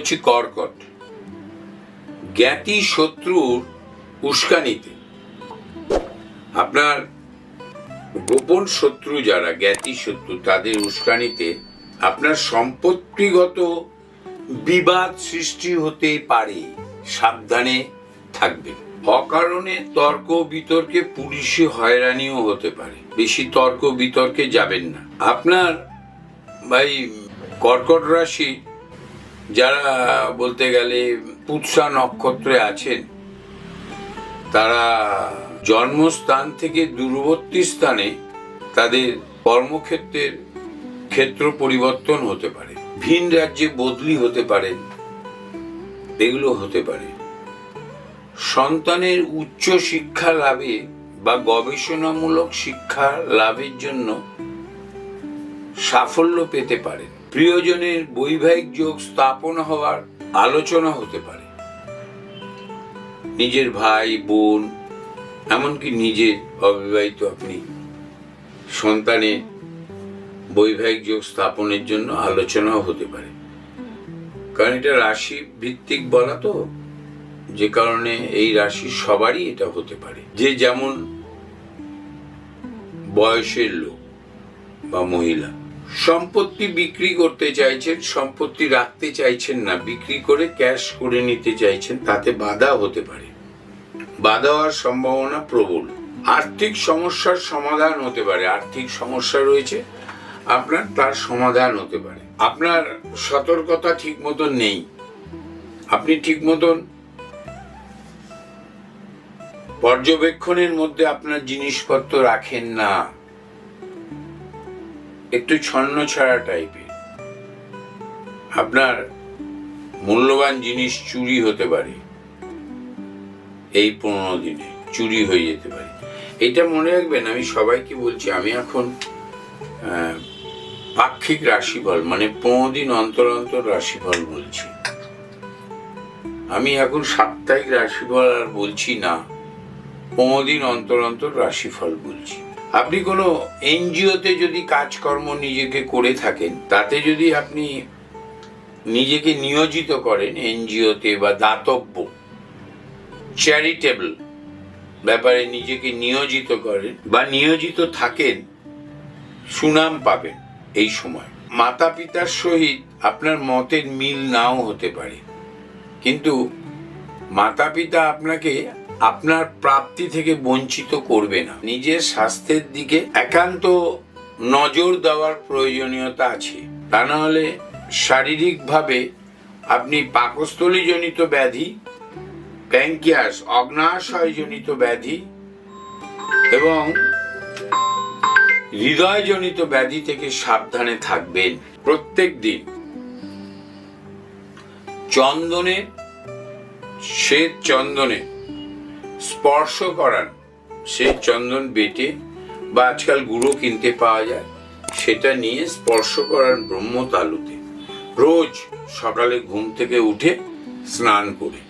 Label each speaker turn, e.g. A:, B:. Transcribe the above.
A: করছি কর্কট। জ্ঞাতি শত্রুর উস্কানিতে। আপনার গোপন শত্রু যারা, জ্ঞাতি শত্রু, তাদের উস্কানিতে আপনার সম্পত্তিগত বিবাদ সৃষ্টি হতে পারে। সাবধানে থাকবেন। অকারণে তর্ক বিতর্কে পুলিশে হয়রানিও হতে পারে। বেশি তর্ক বিতর্কে যাবেন না। আপনার ভাই কর্কট রাশি যারা বলতে গেলে পুৎসা নক্ষত্রে আছেন, তারা জন্মস্থান থেকে দূরবর্তী স্থানে তাদের কর্মক্ষেত্রের ক্ষেত্র পরিবর্তন হতে পারে। ভিন রাজ্যে বদলি হতে পারে, এগুলো হতে পারে। সন্তানের উচ্চ শিক্ষা লাভে বা গবেষণামূলক শিক্ষা লাভের জন্য সাফল্য পেতে পারেন। প্রিয়জনের বৈবাহিক যোগ স্থাপন হওয়ার আলোচনা হতে পারে। নিজের ভাই, বোন, এমনকি নিজের অবিবাহিত আপনি সন্তানের বৈবাহিক যোগ স্থাপনের জন্য আলোচনাও হতে পারে। কারণ এটা রাশি ভিত্তিক বলা তো, যে কারণে এই রাশি সবারই এটা হতে পারে। যে যেমন বয়সের লোক বা মহিলা সম্পত্তি বিক্রি করতে চাইছেন, সম্পত্তি রাখতে চাইছেন না, বিক্রি করে ক্যাশ করে নিতে চাইছেন, তাতে বাধা হতে পারে। বাধা হওয়ার সম্ভাবনা প্রবল। আর্থিক সমস্যার সমাধান হতে পারে। আর্থিক সমস্যা রয়েছে, আপনার তার সমাধান হতে পারে। আপনার সতর্কতা ঠিক মতন নেই। আপনি ঠিক মতন পর্যবেক্ষণের মধ্যে আপনার জিনিসপত্র রাখেন না। একটু ছন্ন ছাড়া টাইপের আপনার মূল্যবান জিনিস চুরি হতে পারে। এই পনেরো দিনে চুরি হয়ে যেতে পারে। এটা মনে রাখবেন, আমি সবাইকে বলছি, আমি এখন পাক্ষিক রাশিফল মানে পনেরো দিন অন্তর অন্তর রাশিফল বলছি। আমি এখন সাপ্তাহিক রাশিফল আর বলছি না, পনেরো দিন অন্তর অন্তর রাশিফল বলছি। আপনি কোনো এনজিওতে যদি কাজকর্ম নিজেকে করে থাকেন, তাতে যদি আপনি নিজেকে নিয়োজিত করেন এনজিওতে বা দাতব্য চ্যারিটেবল ব্যাপারে নিজেকে নিয়োজিত করেন বা নিয়োজিত থাকেন, সুনাম পাবেন এই সময়। মাতা পিতার সহিত আপনার মতের মিল নাও হতে পারে। কিন্তু মাতা পিতা আপনাকে আপনার প্রাপ্তি থেকে বঞ্চিত করবে না। নিজের স্বাস্থ্যের দিকে একান্ত নজর দেওয়ার প্রয়োজনীয়তা আছে। তা না হলে শারীরিকভাবে আপনি পাকস্থলীজনিত ব্যাধি প্যাঙ্কিয়াস অগ্নাশয়জনিত ব্যাধি এবং হৃদয়জনিত ব্যাধি থেকে সাবধানে থাকবেন প্রত্যেক দিন। চন্দনে, শ্বেত চন্দনে স্পর্শ করান সেই চন্দন বেটে বা আজকাল গুঁড়ো কিনতে পাওয়া যায়, সেটা নিয়ে স্পর্শ করান ব্রহ্মতালুতে রোজ সকালে ঘুম থেকে উঠে স্নান করে।